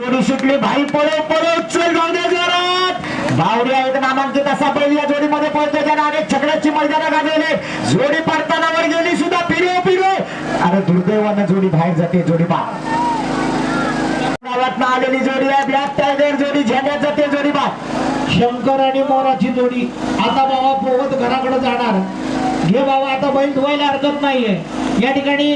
जोडी सुटली भाई पळो पळो चल जाऊ जोरात. बावडी आहेत नामांकित असा बैल या जोडीमध्ये पळतो त्याने अनेक छकड्याची मैदानं गाजवले. जोडी पडताना वर गेली सुद्धा फिरो फिरो अरे दुर्दैवानं जोडी बाहेर जाते जोडी पा गावात आलेली जोडी आहे ब्लॅक टायगर जोडी. झेंड्यात जाते जोडी बा शंकर आणि मोराची जोडी. आता बाबा पोहत घराकडे जाणार. घे बाबा आता बैल धुवायला हरकत नाहीये. या ठिकाणी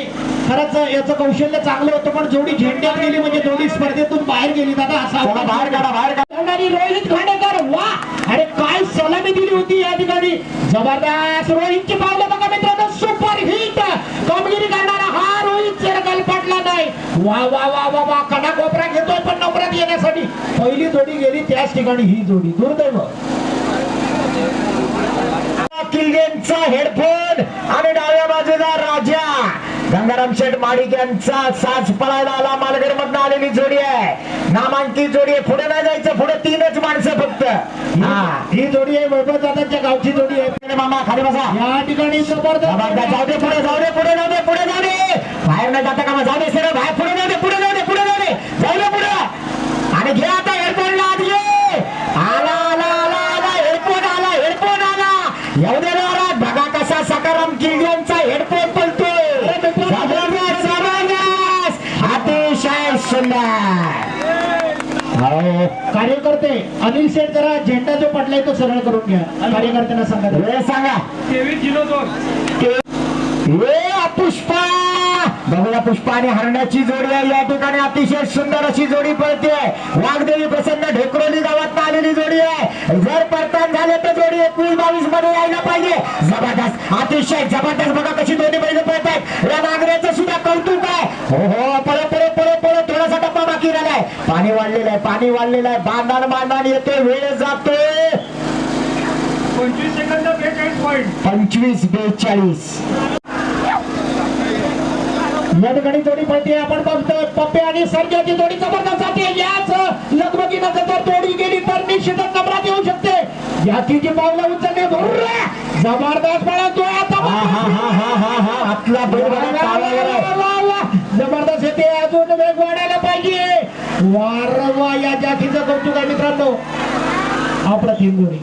खरंच याचं कौशल्य चांगलं होतं पण जोडी झेंड्यात गेली म्हणजे जोडी स्पर्धेतून बाहेर गेली दादा असा बाहेर काढा बाहेर काढा. रोहित खांडेकर वा! अरे काय सलामी दिली होती या ठिकाणी. जबरदस्त रोहितची पावलं बघा मित्रांनो. सुपर हिट कामगिरी करणारा हा रोहित चिरगल पडला नाही. वा गेली त्याच ठिकाणी ही जोडी. दुर्दैव. किल्लेंचा हेडफोन आणि डाव्या बाजूला राजा. गंगाराम शेठ माडिक यांचा साज पळायला आला. मालगड मधनं आलेली जोडी आहे. नामांकित जोडी आहे. पुढे नाही जायचं. पुढे तीनच माणसं फक्त. हा ही जोडी आहे. वैभव दादांच्या गावची जोडी आहे. मामा खाली बसा. या ठिकाणी जबरदस्त, जाऊ दे पुढे जाऊ दे पुढे जाऊ दे पुढे जाऊ दे. बाहेर नाही जाता का मग जाऊ दे सर बाहेर पुढे जाऊ दे पुढे जाऊ दे पुढे जाऊ दे. जाऊ दे पुढे. आणि घे आता हेडफोनला आत घे आला आला आला आला हेडफोन आला हेडफोन आला येऊ दे ना बघा कसा सकाराम किल्ल्यांचा हेडफोन पलतोय जबरदस्त जबरदस्त कार्यकर्ते अनिल शेठ जरा झेंडा जो पडलाय तो सरळ करून घ्या. कार्यकर्त्यांना सांगा. वेळ सांगा. तेवीस झिरो दोन पुष्पा बघूया पुष्पा आणि हरण्याची जोडी आहे. या ठिकाणी अतिशय सुंदर अशी जोडी पळते वाघदेवी प्रसन्न ढेकरोली गावात आलेली जोडी आहे. जर परतान झाले तर जोडी एकवीस बावीसमध्ये यायला पाहिजे. जबरदस्त. अतिशय जबरदस्त. बघा कशी दोन्ही बैल पळत आहेत या नागऱ्याचं सुद्धा कौतुक आहे. हो हो पळो पळो पळो पळो थोडासा टप्पा बाकी राहिलाय पाणी वाढलेलं आहे पाणी वाढलेलं आहे. बांधान बांधान येतोय वेळ जातोय. पंचवीस सेकंद बेचाळीस पॉईंट पंचवीस बेचाळीस. या ठिकाणी जोडी पळते आपण बघतोय पप्पे आणि सर्जाची जोडी जबरदस्त जाते याच लगबगीनं जर जोडी गेली तर निश्चितच नंबरात येऊ शकते. याची जी पावलं भरुरे जबरदस्त पळतोय आता. हा हा हा हा हा हा. आपला. जबरदस्त येते अजून वेग वाढायला पाहिजे. वारवा या जातीचं कौतुक आहे मित्रांनो अप्रतिम जोडी.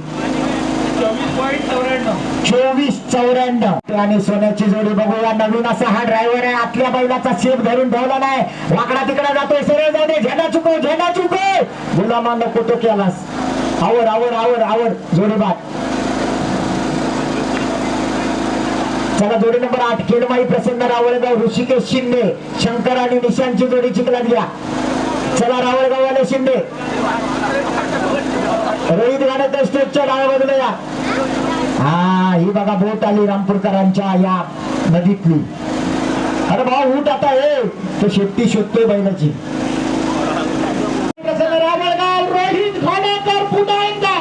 चोवीस चौऱ्याण्णव. आणि सोन्याची जोडी बघूया नवीन असा हा ड्रायव्हर आहे. आतल्या बैलाचा शेप धरून ठेवला नाही. वाकडा तिकडा जातोय. सरळ जाऊ दे झेंडा चुकव झेंडा चुकव. गुलामा नको तो केलास. आवर आवर आवर आवर. जोडी बाद. चला जोडी नंबर आठ. केलमाई प्रसन्न रावळगाव ऋषिकेश शिंदे. शंकर आणि निशांची जोडी चिखलात घ्या चला रावळगाववाले शिंदे. रोहित गाण्याच्या स्टेजच्या डाव्या बाजूला या. हा ही बघा बोट आली रामपूरकरांच्या या नदीतली. अरे भाऊ उठ आता हे तो शेपटी शोधतोय बैलाची. प्रसन्न रावळगाव रोहित खानेकर पुन्हा एकदा.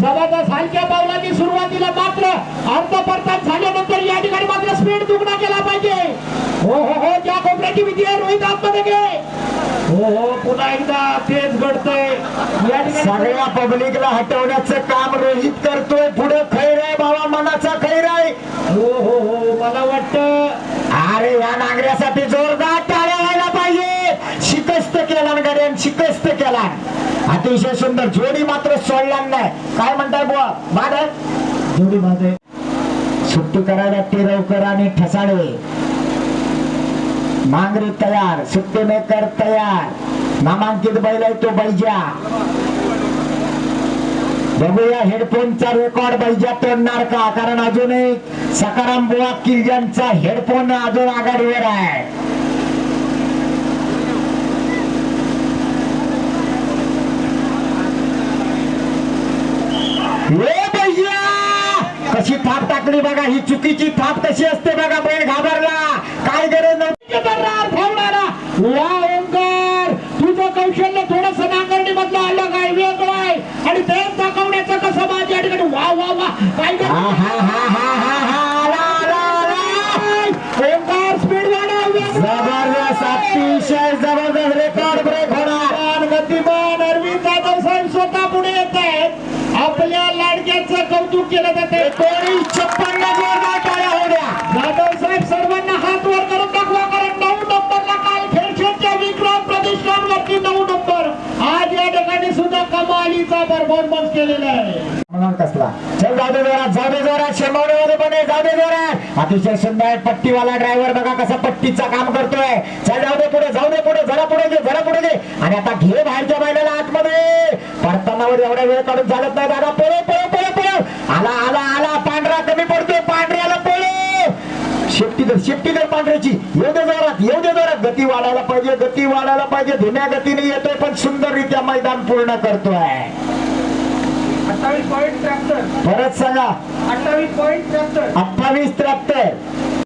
जबरदस्त हलक्या पावलांनी सुरुवातीला मात्र अर्ध परतात झाल्यानंतर या ठिकाणी मात्र स्पीड दुगणा केला पाहिजे. हो हो हो त्या कोपऱ्याची भीती आहे रोहित आतमध्ये घे. पुन्हा एकदा तेच घडतंय. सगळ्या पब्लिकला हटवण्याचं काम रोहित करतोय. पुढे खैर आहे भावा मनाचा खैर आहे. हो हो हो मला वाटतं अरे या नागऱ्यासाठी जोरदार टाळ्या व्हायला पाहिजे. शिकस्त केला गड्यान शिकस्त केला अतिशय सुंदर. जोडी मात्र सोडला नाही. काय म्हणताय बुवा? आहे? जोडी माझे सुट्टी करायला टिरवकर आणि ठसाळे मांगरी तयार. सुट्टी मेकर तयार. नामांकित बैल आहे तो बैजा. बघूया हेडफोनचा रेकॉर्ड बैजा तोडणार का? कारण अजून एक सकाराम बुवा किल्ल्यांचा हेडफोन अजून आघाडीवर आहे. कशी थाप टाकली बघा ही चुकीची थाप कशी असते बघा बैल घाबरला. काय गरज नव्हती जबरदस्त ठेवणारा वा ओंकार तुझं कौशल्य थोडस नांगरणी मधलं अलग आहे वेगळं आहे आणि ते दाखवण्याचं कसं माझ्या या ठिकाणी वा वा वा काय हा हा हा हा हा हा आला आला आला ओंकार स्पीड वाढव वेग जबरदस्त अतिशय जबरदस्त रेकॉर्ड ब्रेक होणार वाढव. गतिमान अरविंद जाधव साहेब स्वतः पुढे येत आहेत आपल्या लाडक्याचं कौतुक केलं जाते एकोणीस छप्पन्न जोरदार टाळ्या होऊ द्या जाधव साहेब सर्वांना हात वर करून दाखवा कारण नऊ नंबरला काल खेळशेच्या विक्रम प्रतिष्ठानवरती नऊ नंबर परफॉर्मन्स केलेला आहे म्हणून चल जाऊ दे जोरात जाऊ जोरात शेंबवण्यामध्ये पण आहे, जाऊ जोरात. अतिशय सुंदर पट्टीवाला ड्रायव्हर बघा कसा पट्टीचा काम करतोय. चल जाऊ दे पुढे जाऊ दे पुढे जरा पुढे घे जरा पुढे घे. आणि आता घे बाहेरच्या बैलाला आतमध्ये. परतानावर एवढा वेळ काढून चालत नाही दादा. पळो पळो पळो पळो आला आला आला. पांढरा कमी पडतोय पांढऱ्याला पळो शेपटी दर शेपटी दर पांढऱ्याची. येऊ दे जोरात येऊ दे जोरात. गती वाढायला पाहिजे गती वाढायला पाहिजे. धीम्या गतीने येतोय पण सुंदररित्या मैदान पूर्ण करतोय. अठ्ठावीस पॉईंट त्र्याहत्तर. परत सांगा. अठ्ठावीस पॉईंट त्र्याहत्तर. अठ्ठावीस त्र्याहत्तर.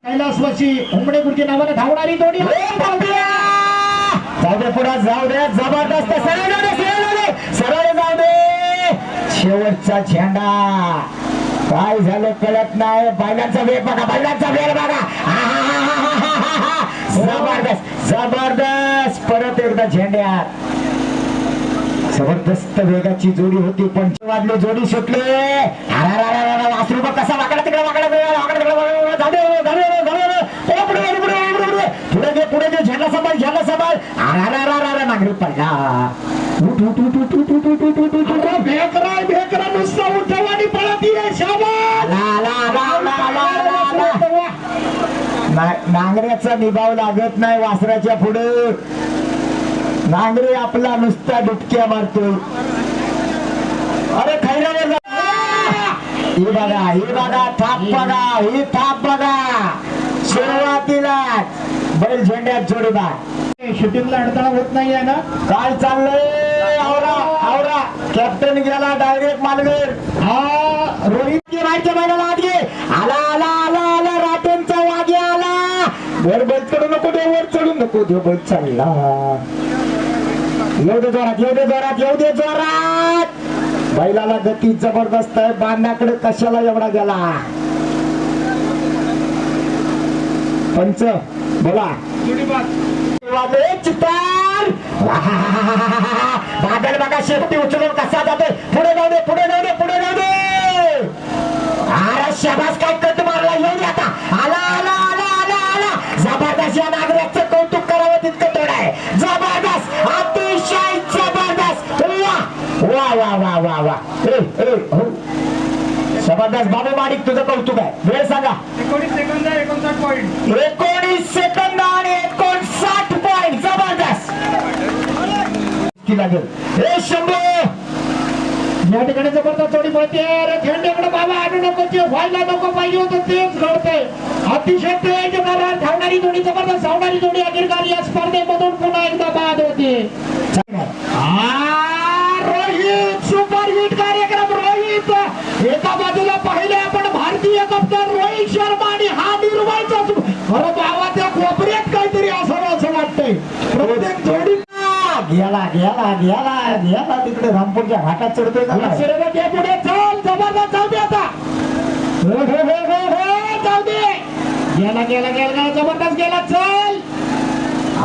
कैलासवासी उमडे गुरुजी नावाने धावणारी जोडी जाऊ दे पुढे जाऊ दे जबरदस्त सरळ जाऊ दे सरळ जाऊ दे सरळ जाऊ दे. शेवटचा झेंडा. काय झालं कळत नाही. बैलांचा वेग बघा बैलांचा वेग बघा. जबरदस्त जबरदस्त. परत एकदा झेंड्यात. जबरदस्त वेगाची जोडी होती पण वाजली जोडी सुटली. वासरू बघ कसा वाकडा तिकडे वाकडा दे, दे, सांभाळ सांभाळ. नागरिक पडला. उठ उठ उठ उठ उठ उठ उठ उठ उठ भेकरा भेकरा नुसता पळत आहे शाबास. आला. ना- नांगऱ्याचा निभाव लागत नाही वासराच्या पुढे. नांगरे आपला नुसता डुबक्या मारतो. अरे खैरावर ही बघा ही बघा थाप बघा ही थाप बघा. सुरुवातीला बैल झेंड्यात जोडीदार. शूटिंगला अडथळा होत नाही आहे ना? काय चाललंय? आवरा आवरा. कॅप्टन गेला डायरेक्ट मालगेर हा. रोहित बैलाला आत घे आला आला आला आला. राटेंचा वागे आला. वर बैल चढू नको दे वर चढू नको दे बैल चढला येऊ दे जोरात येऊ दे जोरात येऊ दे जोरात. बैलाला गती जबरदस्त आहे बांधण्याकडे कशाला एवढा गेला? पंच बोला. जुडी चित्तार. बादल बघा शेपटी उचलून कसा जातोय. पुढे जाऊ दे पुढे जाऊ दे पुढे जाऊ दे. अरे शबास काय कट मारला येऊ दे आता. आला आला आला आला आला. जबरदस्त या नागरिकचं जबरदस्त. बाबू माडिक तुझं कौतुक आहे. वेळ सांगा. एकोणीस सेकंद एकोणसाठ पॉईंट एकोणीस सेकंद आणि एकोणसाठ पॉईंट जबरदस्त. ती लागेल? हे शंभू! या ठिकाणी जबरदस्त जोडी पळते. रे झेंड्याकडे बाबा आणू नको. जे व्हायला नको. पाहिजे होतं तेच घडतंय. अतिशय तेज दरात धावणारी जोडी जबरदस्त धावणारी जोडी. अखेरकार या स्पर्धेमधून पुन्हा एकदा बाद होते. आ, रोहित सुपर हिट कार्यक्रम रोहित एका बाजूला पाहिले आपण भारतीय कप्तान रोहित शर्मा आणि हा निर्मळचा सु- अरे बाबा त्या कोपऱ्यात काहीतरी असावं असं वाटतंय. प्रत्येक जोडी गेला गेला गेला गेला तिकडे रामपूरच्या घाटात चढतोय का पुढे चल जबरदस्त जाऊ दे आता. हो, हो, हो, हो, हो, जाऊ दे. गेला गेला गेला जबरदस्त गेला चल.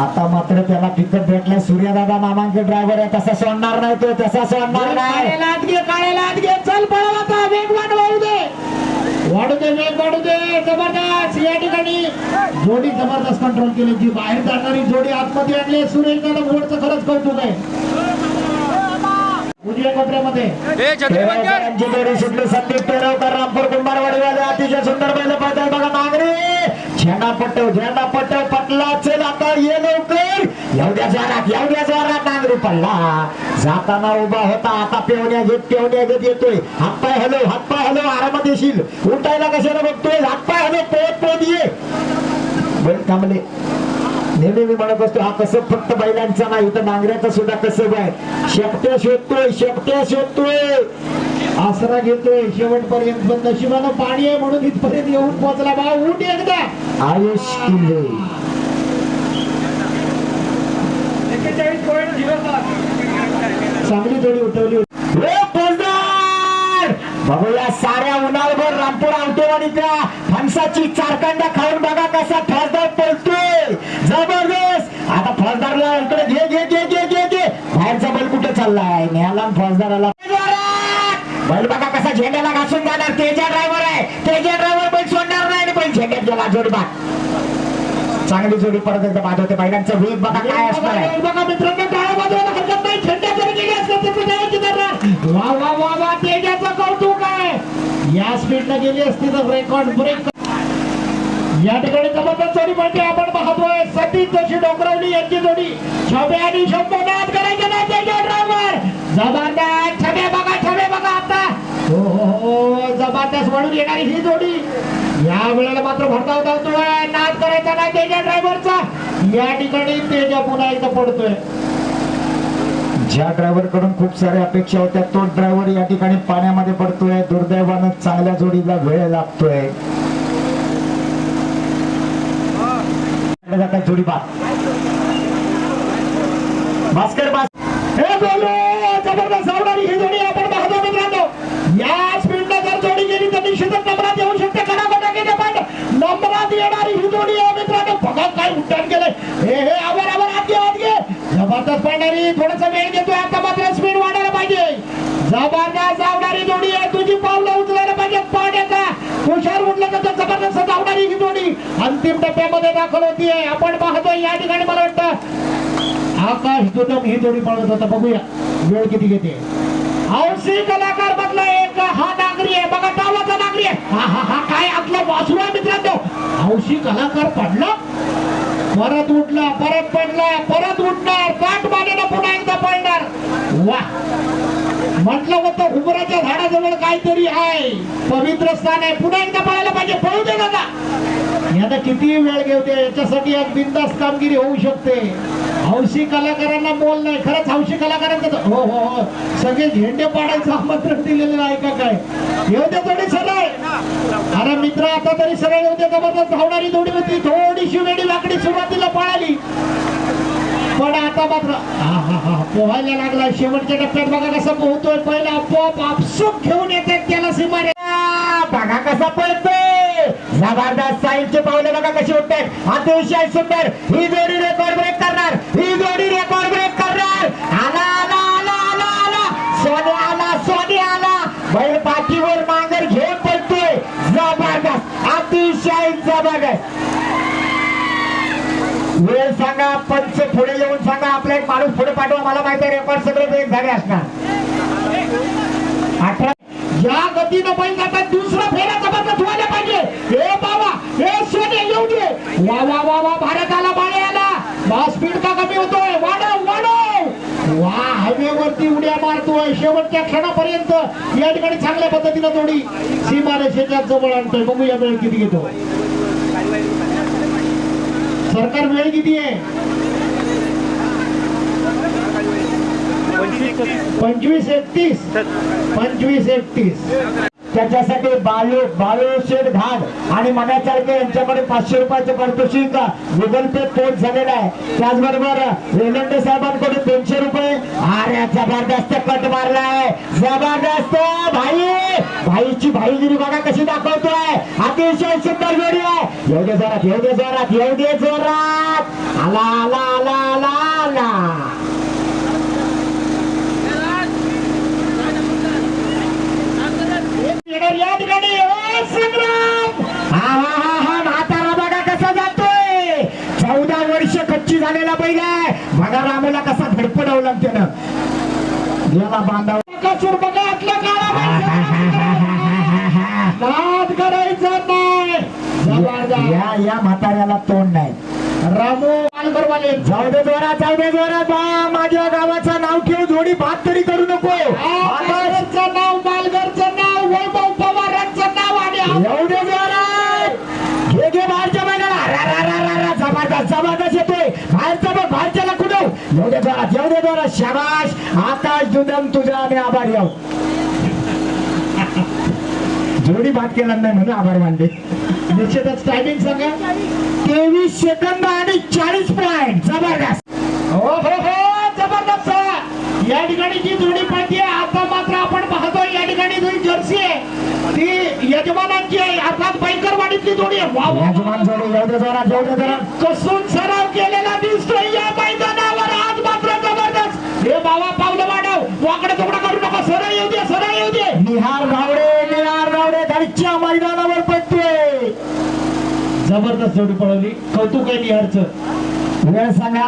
आता मात्र त्याला तिकट भेटलाय सूर्यदादा नामांकित ड्रायव्हर आहे तसा सोडणार नाही तो तसा सोडणार नाही. काळ्याला आत घे काळ्याला आत घे चल आता वेगवान वाढू दे. वाढू दे वेग वाढू दे जबरदस्त. या ठिकाणी जोडी जबरदस्त कंट्रोल केली जी बाहेर जाणारी जोडी आतमध्ये आणली सुरेश दादा मोडचं खरंच कौतुक आहे. उजव्या कोपऱ्यामध्ये. टेरवकरांची जोडी सुटली. संदीप टेरवकर रामपूर कुंभारवाडीवाले अतिशय सुंदर बैल पाहतात बघा नागरे झेंडा पट्टव झेंडा पट्टव पटला एवढ्या जोरात एवढ्या जोरात नांगरी पडला. जाताना उभा होता आता पेवण्या घेत पेवण्या घेत येतोय. हातपाय हलो हातपाय हलो आरामात येशील. उठायला कशाला बघतोय? हातपाय हलो पोत पोत ये. बैल थांबले. नेहमी मी म्हणत असतो हा कसं फक्त बैलांचा नाही तर नांगऱ्याचा सुद्धा कसं बाय शेपट्या शोधतोय शेपट्या शोधतोय. आसरा घेतोय शेवटपर्यंत पण नशिबानं पाणी आहे म्हणून इथपर्यंत येऊन पोहोचला. बा उठ एकदा. आयुष किल्ले. एक्केचाळीस पॉईंट झिरो सात चांगली जोडी उठवली होती. ए, फौजदार! साऱ्या उन्हाळभर रामपूर आवटेवाडीच्या फणसाची चारकांडा खाऊन बघा कसा फळदार पळतोय. जबरदस्त! आता फळदारला इकडे घे घे घे घे घे घे. बाहेरचा बैल कुठे चाललाय? न्याला फळदाराला. फौजदाराला बैल बघा कसा झेंड्याला घासून जाणार. तेजा ड्रायव्हर आहे. तेजा ड्रायव्हर बैल सोडणार नाही आणि बैल झेंड्यात गेला जोडबाग चांगली जोडी परत एकदा बाद होते. बैलांचा वेग बघा काय असणार आहे वा वा कौतुक या गेली असती तर रेकॉर्ड ब्रेक या ठिकाणी जबरदस्त जोडी म्हणते आपण पाहतोय सतीश जोशी डोंगरवली यांची जोडी. छबे आणि शंभू नाद करायचे जबरदस्त छबे बघा छबे बघा आता. हो हो हो, हो जबरदस्त म्हणून येणारी ही जोडी. या वेळेला मात्र भरधाव धावतोय नाद करायचा नाही तेजा ड्रायव्हरचा या ठिकाणी तेजा पुन्हा एकदा पडतोय. ज्या ड्रायव्हरकडून खूप साऱ्या अपेक्षा होत्या तो ड्रायव्हर या ठिकाणी पाण्यामध्ये पडतोय. दुर्दैवानं चांगल्या जोडीला वेळ लागतोय. जोडी बाद. भास्कर बास हे जबरदस्त मित्रांनो काय उड्डाण केलंय? हे हे आवर आवर आत घे आत घे. जबरदस्त पडणारी थोडासा वेळ घेतोय आता मात्र स्पीड वाढायला पाहिजे. जबरदस्त आवणारी जोडी आहे. तुझी पावलं उचलायला पाहिजे पाण्याचा हुशार उठलं तर जबरदस्त धावणारी ही जोडी अंतिम टप्प्यामध्ये दाखल होतीये. आपण पाहतोय या ठिकाणी मला वाटतं. आकाश दुदम ही जोडी पळवत होता. बघूया. वेळ किती घेते. हौशी कलाकार मधला एक हा नागरी आहे. बघा टावलाचा नागरी आहे. हा हा हा काय आपला वासुरा मित्रांनो. हौशी कलाकार पडला. परत उठला परत पडला परत उठणार. पाठ मानेला पुन्हा एकदा पडणार. वा. म्हटलं होतं उबराच्या झाडाजवळ काहीतरी आहे. पवित्र स्थान आहे. पुन्हा एकदा पळायला पाहिजे. पळू दे दादा. आता किती वेळ घेऊ याच्यासाठी एक बिंदास कामगिरी होऊ शकते. हौशी कलाकारांना बोल नाही. खरंच हौशी कलाकारांचं हो हो हो. सगळे झेंडे पाडायचं आमंत्रण दिलेलं आहे का काय? येऊ दे थोडी सरळ अरे मित्र आता तरी सरळ होते जबरदस्त धावणारी जोडी होती. थोडीशी वेडी लाकडी सुरुवातीला पळाली. पण आता मात्र पोहायला लागला. शेवटच्या टप्प्यात बघा कसा पोहतोय. पहिला आपोआप आपसूक घेऊन येते त्याला सीमारे बघा कसा पळतोय. जबरदस्त साईडचे पावले बघा कशी उठतात अतिशय सुंदर. ही जोडी रेकॉर्ड ब्रेक करणार. ही जोडी रेकॉर्ड वेळ सांगा पंच पुढे येऊन सांगा आपला एक माणूस पुढे पाठवा मला माहिती आहे रेकॉर्ड सगळे एक झाले असणार. अठरा या गतीनं बैल आता दुसरा फेरा जबरदस्त व्हायला पाहिजे. हे बाबा हे सोने येऊ दे. वा वा वा वा भारत आला बाळे आला. बा स्पीड का कमी होतोय? वाढव वाढव. वा हायवेवरती उड्या मारतोय. शेवटच्या क्षणापर्यंत या ठिकाणी चांगल्या पद्धतीनं जोडी सीमारेषेच्या जवळ आणतोय. बघूया वेळ किती घेतो. सरकार वेळ किती आहे? पंचवीस एकतीस. पंचवीस एकतीस? त्याच्यासाठी बायो बायोशेड घाट आणि मना चालके यांच्याकडे पाचशे रुपयाचं पारितोषिक गुगल पे पोस्ट झालेलं आहे. त्याचबरोबर वेलंडे साहेबांकडे दोनशे रुपये. अरे जबरदस्त कट मारलाय. जबरदस्त भाई! भाईची भाईगिरी बघा कशी दाखवतोय. अतिशय सुंदर व्हिडिओ येऊ दे जोरात येऊ दे जोरात येऊ दे जोरात. आला आला आला आला आला. या ठिकाणी हा हा हा हा म्हातारा बघा कसा जातोय. चौदा वर्ष कच्ची झालेला बैल आहे. बघा रामूला कसा धडपडवला त्यानं. गेला बांधाव बघा आतला काळा करायचा नाही. या या म्हाताऱ्याला तोंड नाही. रामू जाऊ दे जोरा जाऊ दे जोरा बा माझ्या गावाचं नाव ठेव जोडी भात तरी करू नको. नाव पालघरचं नाव वैभव पवारांचं नाव आणि येऊ दे जोरात. घे घे बाहेरच्या बैलाला रा रा रा रा रा. जबरदस्त जबरदस्त येतोय. बाहेरचा बघ बाहेरच्याला कुठं? येऊ दे जोरात येऊ दे जोरात. शाबाश आकाश दुदम तुझा आम्ही आभारी आहोत जोडी भात केला नाही म्हणून आभार मानले. निश्चितच टायमिंग सांगा. तेवीस सेकंद आणि चाळीस पॉइंट जबरदस्त. हो हो हो जबरदस्त. या ठिकाणी जी जोडी पळते आता मात्र आपण पाहतोय या ठिकाणी जी जर्सी आहे ती यजमानांची आहे. अर्थात बैंकरवाडीतली जोडी आहे. वा यजमान जोडी येऊ दे जोरात कसून सराव केलेला दिसतोय. जबरदस्त जोडी पळवली. कौतुक आहे निहारचं वेळ सांगा.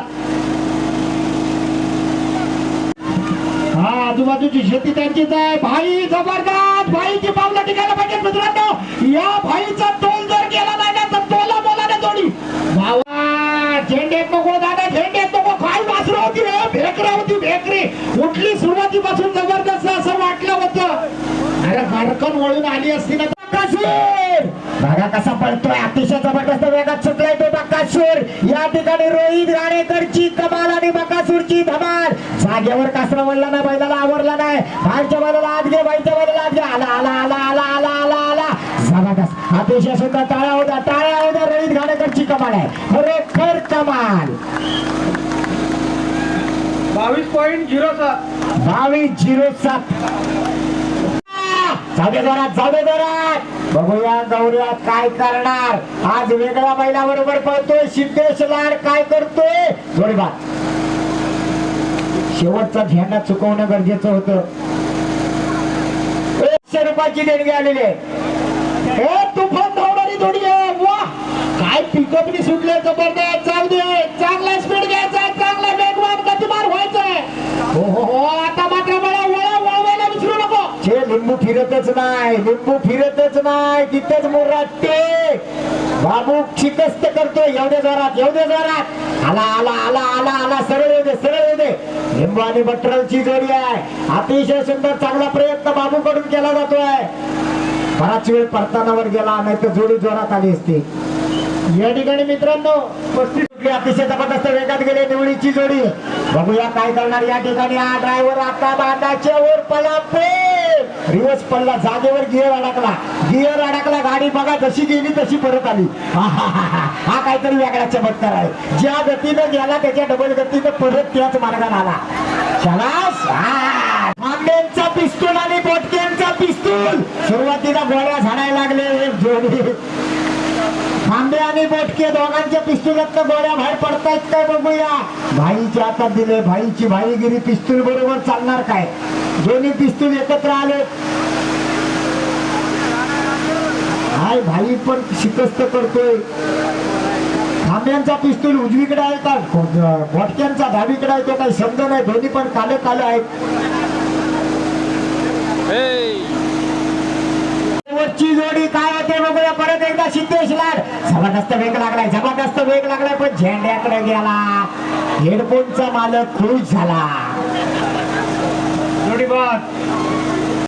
हा आजूबाजूची शेती त्यांचीच आहे. भाई जबरदस्त. भाईची पावलं टिकायला पाहिजे मित्रांनो. या भाईचा टोल जर केला नाही ना तर बोला बोलाने जोडी. भावा झेंडेत नको दादा झेंडेत नको. काय वासरं होती रे? भेकरा होती भेकरी. उठली सुरुवातीपासून जबरदस्त असं वाटलं होतं. अरे भडकन वळून आली असती ना बकासूर बघा कसा पळतोय अतिशय जबरदस्त वेगात सुटलाय तो बकासूर. या ठिकाणी रोहित गाडेकरची कमाल आणि बकासूरची धमाल. जागेवर कासरा वळला नाही बैलाला आवरला नाही. बाहेरच्या बैलाला आत घे बाईच्या बैलाला आत घे. आला आला आला आला आला आला आला. जबरदस्त. अतिशय सुंदर टाळ्या होत्या टाळ्या होत्या. रोहित गाडेकरची कमाल आहे. खरोखर कमाल. बावीस पॉईंट झिरो सात. बावीस झिरो सात. जाऊदे जोरात जाऊदे जोरात. बघूया जाऊया काय करणार. आज वेगळ्या बैला बरोबर पळतोय. सिद्धेश लाड काय करतोय? जोडीबात शेवटचा झेंडा चुकवणं गरजेचं होतं. एकशे रुपयाची देणगी आलेली आहे. हे तुफान धावणारी जोडी आहे. वा काय पिकअपनी सुटले जबरदस्त जाऊ दे चांगला स्पीड घ्यायचा चांगला वेगवान गतिमान व्हायचंय हो हो हो आता मात्र वळा वळा वळवायला विसरू नको जे लिंबू फिरतच नाही लिंबू फिरतच नाही तिथेच मुराटे बाबू शिकस्त करतो एवढे जोरात एवढे जोरात. आला आला आला आला आला सरळ येऊ दे सरळ येऊ दे. लिंबू आणि बटरलची जोडी आहे. अतिशय सुंदर चांगला प्रयत्न बाबू कडून केला जातोय. बराच वेळ परतानावर गेला नाही तर जोडी जोरात आली असती. या ठिकाणी मित्रांनो पस्तीस अतिशय जबरदस्त वेगात गेले निवडीची जोडी. बघूया काय करणार या ठिकाणी हा ड्रायव्हर आता बांधाच्या वर पळापे रिवर्स पडला जागेवर गिअर अडकला. गिअर अडकला गाडी बघा जशी गेली तशी परत आली. हा काहीतरी वेगळा चमत्कार आहे. ज्या गतीनं गेला त्याच्या डबल गतीनं परत त्याच मार्गाने आला. शलास हा. पिस्तूल आणि बोटक्यांचा पिस्तूल. सुरुवातीला गोळ्या झाडायला लागले. जोडी. आंबे आणि बोटके दोघांच्या पिस्तुलात गोळ्या बाहेर पडतायत काय बघूया. भाईच्या हातात दिले. भाईची भाईगिरी पिस्तूल बरोबर चालणार काय? दोन्ही पिस्तूल एकत्र आले. हाय भाई पण शिकस्त करतोय. थांब्यांचा पिस्तूल उजवीकडे आहे का? भटक्यांचा डावीकडे आहे तो काही शब्द नाही. दोन्ही पण काले काले आहेत. जोडी काय होते बघूया. परत एकदा सिद्धेश लाड. जबरदस्त वेग लागलाय जबरदस्त वेग लागलाय पण झेंड्याकडे गेला. हेडफोनचा मालक खुश झाला. जोडी बाद